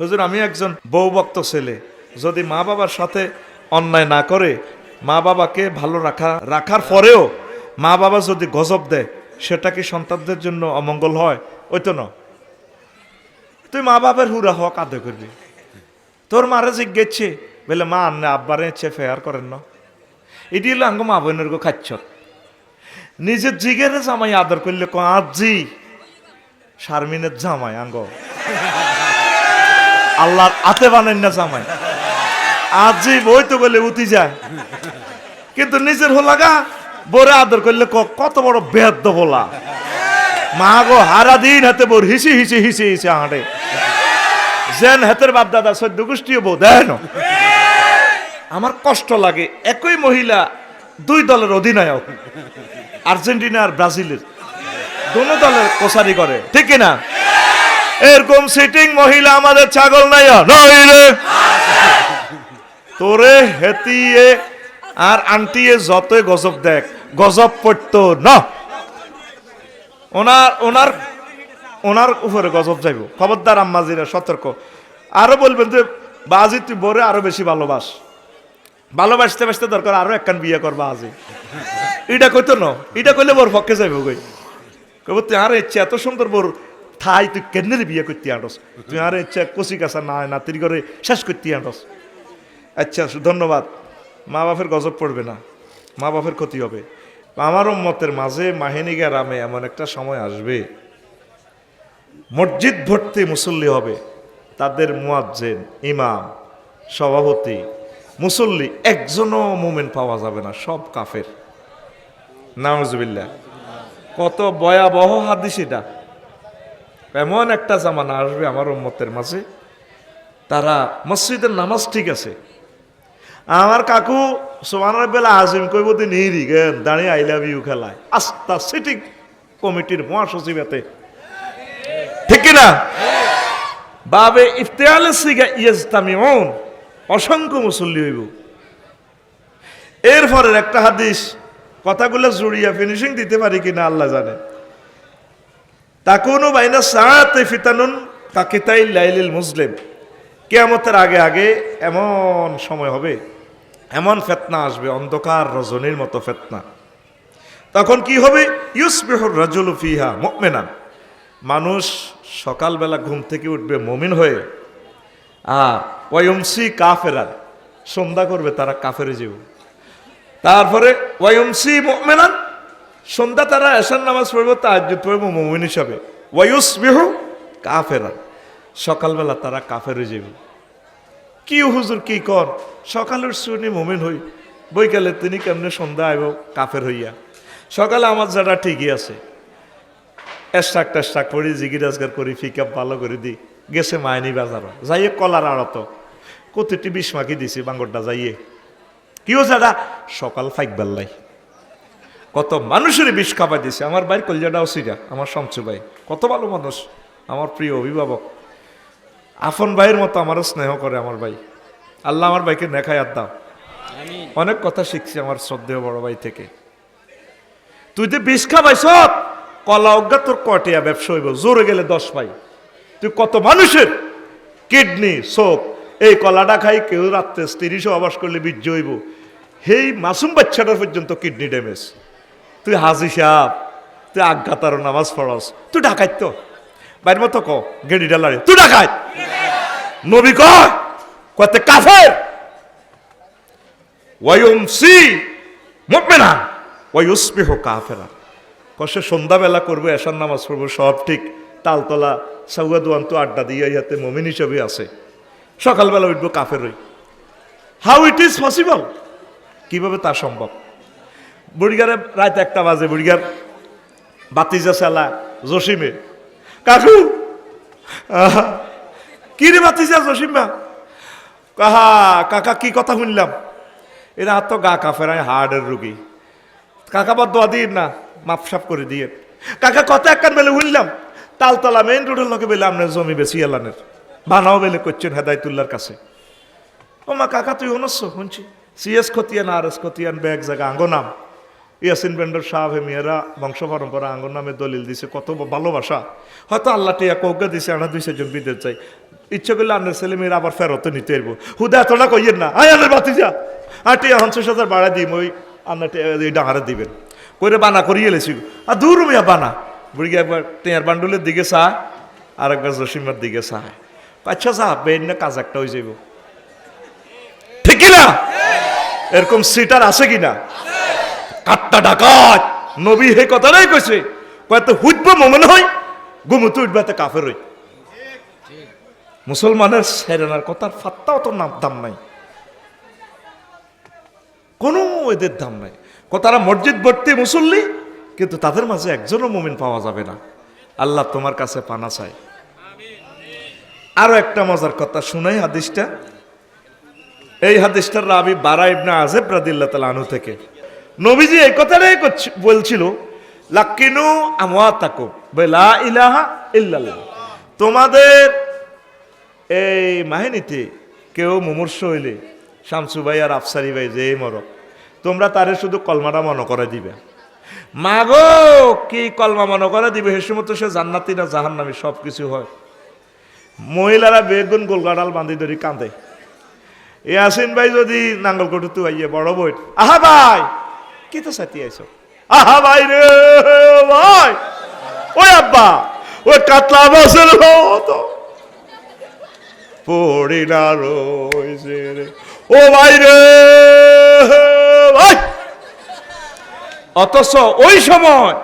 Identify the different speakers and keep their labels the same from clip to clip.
Speaker 1: হুজুর, আমি একজন বউভক্ত ছেলে। যদি মা বাবার সাথে অন্যায় না করে, মা বাবাকে ভালো রাখা, রাখার পরেও মা বাবা যদি গজব দেয়, সেটা কি সন্তানদের জন্য অমঙ্গল হয়? ওই তো না। তুই মা বাবার হুরা হওয়া কাঁদে করবি। তোর মারা জিজ্ঞেছে বলে, মা, আন্নে আব্বারে চে ফেয়ার করেন না। এটি হলো আঙ্গ মা বোনের গো খাচ্ছ। নিজের জিগের জামাই আদর করলে ক আজি শারমিনের জামাই আঙ্গ। আল্লাহর আতে বানেন না জামাই। আজি বই তো বলে উঠি যায়। কিন্তু নিজের হোলাগা বরে আদর করলে কত বড় বেদ্য বলা মা গো হারা দিন হাতে বোর হিসি হিসি হিসি হিসি হাঁটে। জেন হাতের বাপ দাদা সদ্য গোষ্ঠীও বউ দেয়। আমার কষ্ট লাগে, একই মহিলা দুই দলের অধিনায়ক, আর্জেন্টিনা আর ব্রাজিলের। দোনো দলের কোসারি করে, ঠিক না? এরকম সিটিং মহিলা আমাদের ছাগল নাই নই রে তোরে হেতিয়ে আর আন্টিয়ে যতই গজব দেখ, গজব পড়তো না। ওনার ওনার ওনার উপরে গজব যাইব। খবরদার আম্মাজিরা, সতর্ক। আরও বলবেন যে, বাজি তুই বরে আরও বেশি ভালোবাস। ভালোবাসতে বাসতে দরকার, আরও একখান বিয়ে করবা আজি এটা কইতো না, এটা কইলে বোর পক্ষে যাইব কই। কব তুই আর ইচ্ছা এত সুন্দর বোর থাই তুই কেন্দ্রে বিয়ে করতে আনস তুই আর ইচ্ছা কচি কাছা না নাতির করে শেষ করতে আনস আচ্ছা ধন্যবাদ মা বাপের গজব পড়বে না মা বাপের ক্ষতি হবে আমার মতের মাঝে মাহিনী গ্রামে এমন একটা সময় আসবে মসজিদ ভর্তি মুসল্লি হবে তাদের মুয়াজ্জেন ইমাম সভাপতি মুসল্লি একজনও মুমেন্ট পাওয়া যাবে না সব কাফের নামজবিল্লা কত ভয়াবহ হাদিস এটা এমন একটা জামানা আসবে আমার উম্মতের মাঝে, তারা মসজিদের নামাজ ঠিক আছে। আমার কাকু সোমানের বেলা আজিম কইব দিন হিরি গেন, দাঁড়িয়ে আই লাভ ইউ খেলায়। আস্তা সিটিং কমিটির মহাসচিব এতে। ঠিক কিনা? বাবে ইফতেয়ালে সিগা ইয়েস্তামিউন অসংখ্য মুসল্লি হইব। এরপরের একটা হাদিস, কথাগুলো জুড়িয়া ফিনিশিং দিতে পারি কিনা, আল্লাহ জানে। তাকুনু বাইনা সাআতে ফিতানুন কাকিতাই লাইলিল মুসলিম। কেয়ামতের আগে আগে এমন সময় হবে, এমন ফেতনা আসবে, অন্ধকার রজনীর মতো ফেতনা। তখন কি হবে? ইউসবিহুর রাজুল ফিহা মুমিনান। মানুষ সকালবেলা ঘুম থেকে উঠবে মমিন হয়ে আ ওয়ুমসি কাফেরান, সন্ধ্যা করবে তারা কাফেরে যাব তারপরে ওয়ুমসি মুমিনান সন্ধ্যা তারা এসার নামাজ পড়বে, তাহাজ্জুদ পড়বে, মুমিন হিসাবে। ওয়ুস বিহু কাফেরান। সকালবেলা তারা কাফেরে যাবে। কি হুজুর, কি কর? সকালের শুনি মুমিন হই। বৈকালে তিনি কেমনে সন্ধ্যা আইব কাফের হইয়া? সকালে আমার যারা ঠিকই আছে। এস্টাক টেস্টাক করি জিগিরাজগার করি, ফিকাপ ভালো করে দিই গেছে মাইনি বাজার। যাইয়ে কলার আড়ত। কতটি বিষ মাখি দিছি, বাঙ্গরটা যাইয়ে। কিও যারা সকাল ফাইক বেল্লাই। কত মানুষের বিষ খাবার দিয়েছে। আমার ভাইয়ের কলজাটাও সিরা আমার শমসু ভাই। কত ভালো মানুষ আমার প্রিয় অভিভাবক। আফন ভাইয়ের মতো আমারও স্নেহ করে আমার ভাই। আল্লাহ আমার ভাইকে নেখায় আর দাও। অনেক কথা শিখছি আমার শ্রদ্ধেয় বড় ভাই থেকে। তুই যে বিষ খাবাইছ কলা অজ্ঞা তোর কটিয়া ব্যবসা হইব জোরে গেলে দশ ভাই। তুই কত মানুষের কিডনি চোখ এই কলাটা খাই কেউ রাত্রে তিরিশও আবাস করলে বীর্য হইব। সেই মাসুম বাচ্চাটার পর্যন্ত কিডনি ড্যামেজ। তুই হাজি সাহ তুই আজ্ঞাতার নামাজ পড়স তুই ডাকাইত তো। বাইর মতো ক গেড়ি ডালারে, তুই ডাকাইত। নবী কয় কতে কাফের? ওয়ায়ুমসি মুমিনান, ওয়ায়ুসবিহু কাফেরা কষে সন্ধ্যাবেলা করব এসার নামাজ পড়ব, সব ঠিক। তালতলা সাউয়া দোয়ান তো আড্ডা দিয়ে ইহাতে মমিন হিসাবে আছে। সকালবেলা উঠবো কাফের হই। হাউ ইট ইজ পসিবল কীভাবে তা সম্ভব? বুড়িগারে রাত একটা বাজে, বুড়িগার বাতিজা সেলা জসিমে। কাকু! কি রে বাতিজা, জসিমা? কাহা কাকা, কি কথা শুনলাম? এরা তো গা কাফেরায় হার্টের রুগী। কাকা বা দোয়া দিয়ে না মাপ মাপসাপ করে দিয়ে। কাকা কত একখান বেলে উঠলাম তালতলা মেইন রোডের লোকে বেলে আপনার জমি বেশি এলানের। বানাও বেলে করছেন হেদায়তুল্লার কাছে। ও মা কাকা, তুই অনস্য, শুনছি। সিএস খতিয়ান, আর এস খতিয়ান ব্যাগ জায়গা আঙ্গ নাম ইয়াসিন বেন্ডর সাহেব মেয়েরা, বংশ পরম্পরা আঙ্গ নামে দলিল দিছে, কত ভালোবাসা। হয়তো আল্লাহ টিয়া কৌকা দিছে, আনা দুই চারজন বিদেশ চাই ইচ্ছে করলে আন্নের ছেলে মেয়েরা আবার ফেরত নিতে এরবো হুদা এতটা কইয়েন না। আয় আন্নের বাতি যা আর টিয়া পঞ্চাশ হাজার বাড়া দিম, ওই আন্না ডাঙারে দিবেন। কইরে বানা করিয়ে এলেছি আর দূর মিয়া বানা। বুড়ি একবার টেয়ার বান্ডুলের দিকে চা আর একবার জসিমের দিকে চা। আচ্ছা চা বেন না কাজ একটা হয়ে যাইব। ঠিক কি না এরকম সিটার আছে কিনা? কাট্টা ডাকাত। নবী হে কথাটাই কইছে কয়তো হুইব মনে হয় গুমুতু উঠবাতে কাফের হই মুসলমানের সেরেনার কথার ফাত্তাও তো নাম, দাম নাই। কোনো এদের দাম নাই। কথারা মসজিদ ভর্তি মুসল্লি কিন্তু তাদের মাঝে একজনও মুমিন পাওয়া যাবে না। আল্লাহ তোমার কাছে পানা চায়। আরও একটা মজার কথা, শুনাই হাদিসটা। এই হাদিসটার রাবি বারা ইবনা আজেব রাদিল্লাহ তালা আনু থেকে। নবীজি এই কথাটাই বলছিল লাক্কিনু আমওয়াতাকুম বেলা ইলাহা ইল্লাল্লাহ। তোমাদের এই মাহিনীতে কেউ মুমূর্ষ হইলে, শামসু ভাই আর আফসারি ভাই যে মর তোমরা তারে শুধু কলমাটা মনে করে দিবে। মাগো, কি কলমা মনে করে দিবে? সে সময় সে জান্নাতি না জাহান্নামি সব কিছু হয়। মহিলারা বেগুন গোলগাডাল বান্ধি ধরি কাঁদে। ইয়াসিন ভাই যদি নাঙ্গল কটু তু আইয়ে বড় বই আহা ভাই কি তো সাথী আইছো? আহা ভাই রে, ভাই। ওই আব্বা, ওই কাতলা মাছের তো পড়ি না রয়েছে রে। ও ভাই রে, ভাই। অথচ ওই সময়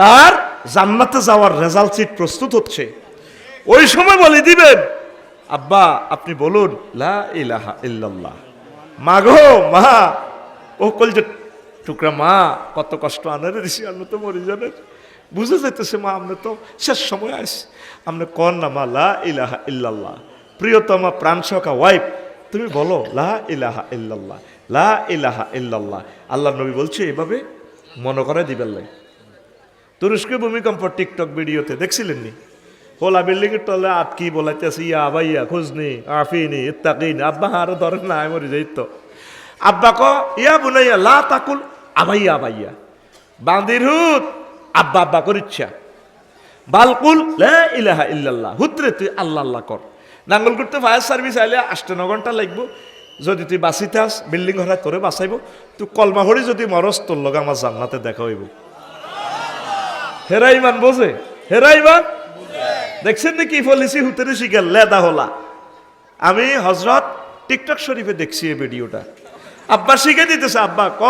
Speaker 1: তার জান্নাতে যাওয়ার রেজাল্ট সিট প্রস্তুত হচ্ছে। ওই সময় বলে দিবেন, আব্বা, আপনি বলুন, লা ইলাহা ইল্লাল্লাহ। মা গো মা, ও কলজে টুকরা মা, কত কষ্ট আনারে ঋষি আন্ন তো মরি জানেন বুঝে যেতেছে মা আপনি তো শেষ সময় আস আপনি কন না মা, লা ইলাহা ইল্লাল্লাহ। প্রিয়তমা, প্রাণ সখা ওয়াইফ তুমি বলো, লা ইলাহা ইল্লাল্লাহ, লা ইলাহা ইল্লাল্লাহ। আল্লাহ নবী বলছে এভাবে মনে করে দিবেন লাই তুরস্কে ভূমিকম্প টিকটক ভিডিওতে দেখছিলেন নি? হোলা বিল্ডিং এর তলে আটকি বলাইতেছে, ইয়া আবাইয়া খুঁজনি আফিনি ইত্তাকিন আব্বা, আরও ধরেন না মরি যাই তো। আব্বা ক ইয়া বুনাইয়া, লা তাকুল আবাইয়া আবাইয়া। বান্দির হুত, আব্বা আব্বা করিচ্ছা। বালকুল ইলাহা ইল্লাল্লাহ। হুতরে তুই আল্লাহ আল্লাহ কর। নাঙ্গল করতে ফায়ার সার্ভিস আইলে আষ্টে ন ঘণ্টা লাগবো। যদি তুই বাঁচিতে আস, বিল্ডিং হরাই তোরে বাঁচাইব। তুই কলমা হরি যদি মরস, তোর লগে আমার জান্নাতে দেখা হইব। হেরাইমান বোঝে? হেরাইমান দেখছেন নাকি পলিসি হুতেরে শিখেল লেদা হলা। আমি হজরত টিকটক শরীফে দেখছি এই ভিডিওটা। আব্বা শিখে দিতেছে, আব্বা ক,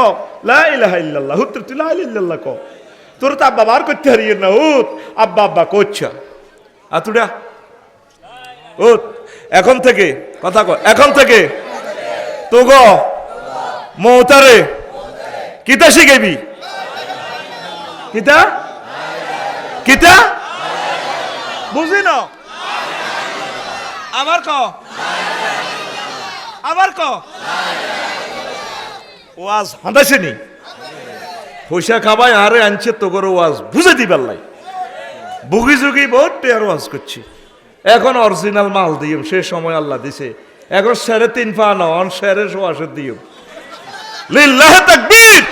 Speaker 1: লা ইলাহা ইল্লাল্লাহ হুত্র তুই লা ইলাহা ক। তোর তো আব্বা বার করতে হারিয়ে না, হুত, আব্বা আব্বা কোচ্ছা আতুডা হুত, এখন থেকে, কথা কো, এখন থেকে। তো গো মৌতারে কিতা শিখেবি কিতা? কিতা? বুঝি না? আবার ক? আবার ক? ওয়াজ হাঁদাছে নি পয়সা খাবাই আরে আনছে তোগর ওয়াজ, বুঝে দিবার লাই। বুগি জুগি বহুত টেয়ার ওয়াজ করছি। এখন অরিজিনাল মাল দিও, সে সময় আল্লাহ দিছে। এখন সাড়ে তিন পা নন সাড়ে সোয়াশের দিও। লিল্লাহ তাকবীর!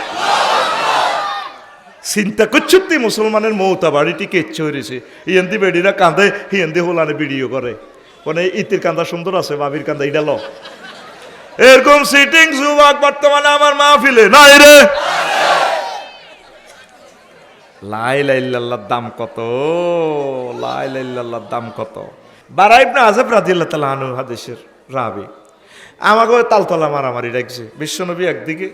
Speaker 1: চিন্তা করছ তুই মুসলমানের মৌতা বাড়িটি কেচ্ছে হয়েছে হিয়েন্দি বেডিরা কাঁদে হিয়েন্দি হোলানে ভিডিও করে। মানে ইতির কান্দা সুন্দর আছে, বাবির কান্দা ইডা ল। এরকম সিটিং যুবক বর্তমানে আমার মাহফিলে নাই রে। লাই লাইল্লাহর দাম কত? লাই লাইল্লাহর দাম কত? বারাইব না আজব রাদিল্লাহ তালা আনু হাদিসের রাবি। আমাকে তালতলা মারামারি রাখছে বিশ্বনবী একদিকে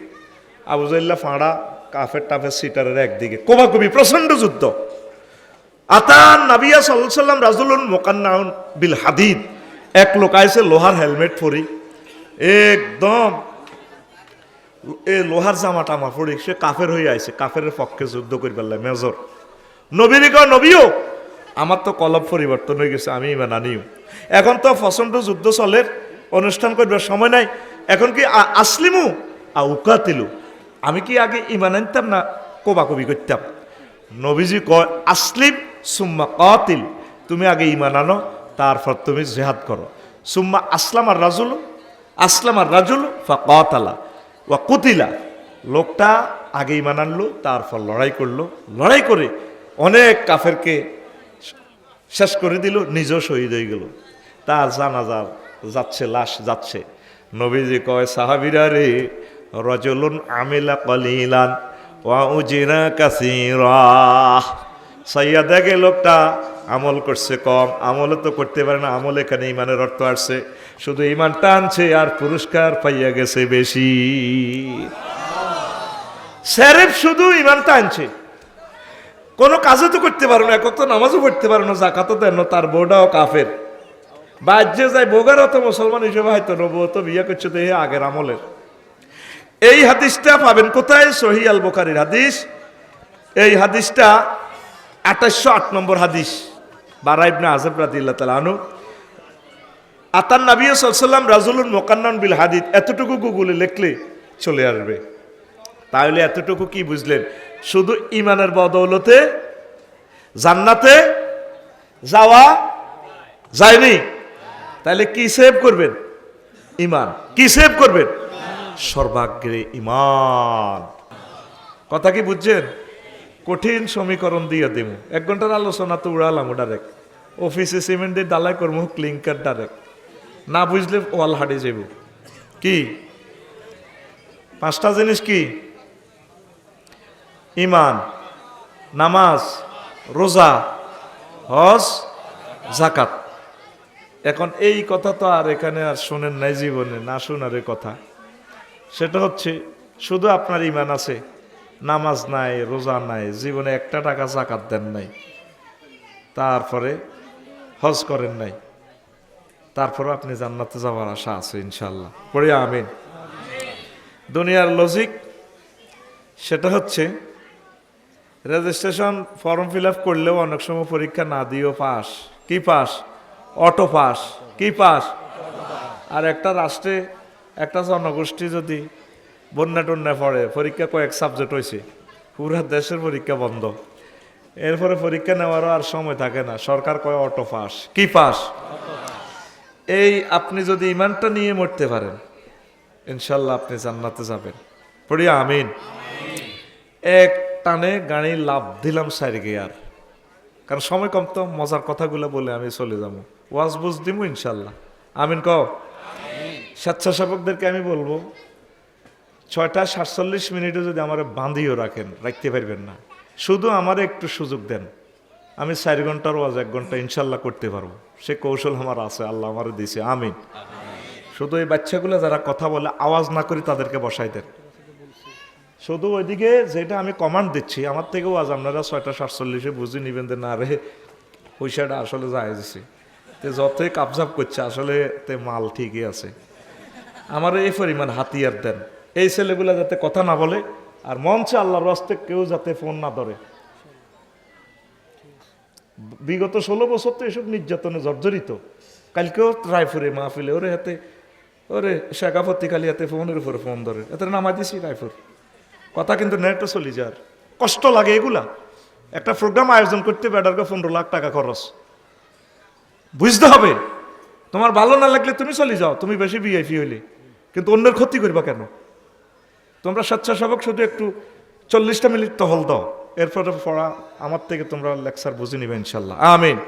Speaker 1: আবুজাইল্লা ফাঁড়া, কাফের টাফের সিটারের একদিকে। কোবাকুবি প্রচণ্ড যুদ্ধ। আতান নাবিয়া সাল্লাম রাজুলুন মোকান্নাউন বিল হাদিদ। এক লোক আইছে লোহার হেলমেট পরি। একদম। এ লোহার জামা টামা পরি, সে কাফের হয়ে আইছে কাফের পক্ষে যুদ্ধ করি পারলে মেজর। নবীর কয়, নবীও, আমার তো কলব পরিবর্তন হয়ে গেছে, আমি ইমান আনিও। এখন তো ফসন্ত যুদ্ধ চলে, অনুষ্ঠান করবার সময় নাই। এখন কি আসলিমু? আ উকাতিলু। আমি কি আগে ইমান আনতাম না কোবাকবি করতাম? নবীজি কয়, আসলিম সুম্মা কাতিল, তুমি আগে ইমান আনো, তারপর তুমি জেহাদ করো। সুম্মা আসলাম আর রাজুল আসলাম আর রাজুল ফা কাতালা ওয়া কুতিলা। লোকটা আগে ইমান আনলো, তারপর লড়াই করল। লড়াই করে অনেক কাফেরকে শেষ করে দিল, নিজেও শহীদ হয়ে গেল। তার জানাজা যাচ্ছে, লাশ যাচ্ছে। নবীজি কয়, সাহাবিরা রে, রজলুন আমিলা কলিলান ওয়া উজিরা কাসিরা। সাইয়া দেখে লোকটা আমল করছে কম আমলে তো করতে পারে না, আমল এখানে ইমানের অর্থ আসছে। শুধু ইমান টানছে আর পুরস্কার পাইয়া গেছে বেশি। স্যারেফ শুধু ইমান টানছে। কোনো কাজও তো করতে পারো না একক তো নামাজও পড়তে পারো না জাকাতও দেন না, তার বউটাও কাফের। বাজ্যে যায় বোগারও তো মুসলমান হিসেবে হয়তো নবু তো বিয়ে করছে তো আগের আমলের। এই হাদিসটা পাবেন কোথায়? সহি আল বোকারির হাদিস। এই হাদিসটা আঠাশশো আট নম্বর হাদিস। বারা ইবনে আজব রাদিল্লাহ তালা আনু আতান নবী সাল্লাম রাজুলুন মোকান্নন বিল হাদিদ এতটুকু গুগলে লিখলে চলে আসবে। তাহলে এতটুকু কি বুঝলেন? শুধু ইমানের বদৌলতে জান্নাতে যাওয়া যায়নি। তাহলে কি সেভ করবেন? ইমান কি সেভ করবেন? সর্বাগ্রে ইমান কথা কি বুঝছেন? কঠিন সমীকরণ দিয়ে দেব এক ঘণ্টার আলোচনা তো উড়ালাম ডাইরেক্ট অফিসে সিমেন্টের ডালাই করব ক্লিঙ্কার ডাইরেক্ট না বুঝলে ওয়াল হাটে যাব কি? পাঁচটা জিনিস কি? ইমান, নামাজ, রোজা, হজ জাকাত এখন এই কথা তো আর এখানে আর শোনেন নাই জীবনে, না শোনার কথা। সেটা হচ্ছে, শুধু আপনার ইমান আছে নামাজ নাই, রোজা নাই, জীবনে একটা টাকা জাকাত দেন নাই। তারপরে হজ করেন নাই। তারপরে আপনি জান্নাতে যাওয়ার আশা আছে ইনশাল্লাহ পড়ে আমিন। দুনিয়ার লজিক সেটা হচ্ছে রেজিস্ট্রেশন ফর্ম ফিল আপ করলেও অনেক সময় পরীক্ষা না দিয়েও পাস কি পাস অটো পাস কি পাস আর একটা রাষ্ট্রে, একটা জনগোষ্ঠী যদি বন্যা টন্যা পড়ে, পরীক্ষা কয়েক সাবজেক্ট হয়েছে পুরা দেশের পরীক্ষা বন্ধ। এরপরে পরীক্ষা নেওয়ারও আর সময় থাকে না। সরকার কয়, অটো পাস। কি পাস? এই আপনি যদি ইমানটা নিয়ে মরতে পারেন, ইনশাল্লাহ আপনি জান্নাতে যাবেন। পড়িয়া আমিন। এক টানে গাড়ি লাভ দিলাম সাইড গিয়ার। কারণ সময় কম তো, মজার কথাগুলো বলে আমি চলে যাব। ওয়াজ বুঝ দিব ইনশাল্লাহ। আমিন কও? স্বেচ্ছাসেবকদেরকে আমি বলব ছয়টা সাতচল্লিশ মিনিটে যদি আমার বাঁধিও রাখেন, রাখতে পারবেন না। শুধু আমার একটু সুযোগ দেন। আমি চার ঘণ্টার ওয়াজ, এক ঘণ্টা ইনশাল্লাহ করতে পারব। সে কৌশল আমার আছে, আল্লাহ আমার দিছে আমিন। শুধু এই বাচ্চাগুলো যারা কথা বলে, আওয়াজ না করে তাদেরকে বসাই দেন। শুধু ওইদিকে যেটা আমি কমান্ড দিচ্ছি, আমার থেকেও আজ আপনারা ছয়টা সাতচল্লিশে বুঝে নিবেন না রে, পয়সাটা আসলে যায় দিছে তে যতই কাবজাব করছে, আসলে তে মাল ঠিকই আছে। আমার এই পরিমাণ হাতিয়ার দেন। এই ছেলেগুলো যাতে কথা না বলে, আর মঞ্চে আল্লাহর রাস্তে কেউ যাতে ফোন না ধরে। বিগত ষোলো বছর তো এসব নির্যাতনে জর্জরিত। কালকেও রায়পুরে মাহফিলে, ওরে হাতে, ওরে শেখাপত্তি খালি হাতে ফোনের উপরে ফোন ধরে। এতে নামা দিছি রায়পুর। কথা কিন্তু নেটও চলি যার কষ্ট লাগে এগুলা। একটা প্রোগ্রাম আয়োজন করতে বেটারকে পনেরো লাখ টাকা খরচ। বুঝতে হবে, তোমার ভালো না লাগলে তুমি চলে যাও, তুমি বেশি ভিআইপি হইলে। কিন্তু অন্যের ক্ষতি করবা কেন? তোমরা স্বেচ্ছাসেবক, শুধু একটু চল্লিশটা মিনিট তহল দাও। এরপরে পড়া, আমার থেকে তোমরা লেকচার বুঝে নিবে ইনশাল্লাহ। আমিন।